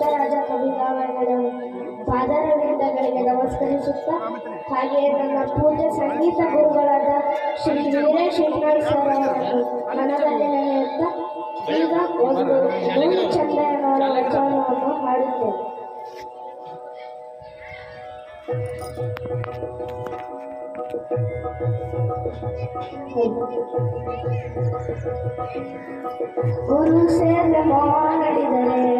परम आदरणीय महानुभाव पादर बंधुगण들에게 নমস্কারಿಸುತ್ತಾ ಹಾಗೆಯೇ ನಮ್ಮ পূज्य ಸಂಗೀತ గురులಾದ ಶ್ರೀ ವೀರেশ কুমার সরనా అన్నచారులకు ಈಗ ಒಂದೊಂದು ಚಂದನ ಚಂದನ প্রণাম ಮಾಡುತ್ತೆ ಗುರುเสзге ವಂದನೆಗಳ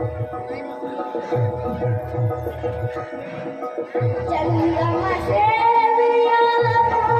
Chandra Mahesh, Yalla.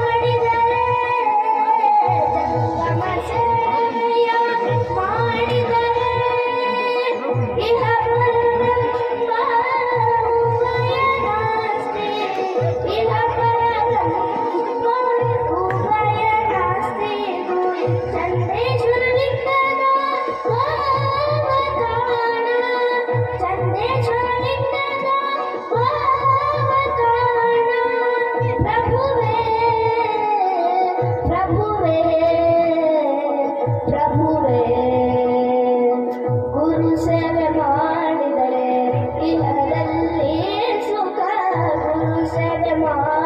to save them all.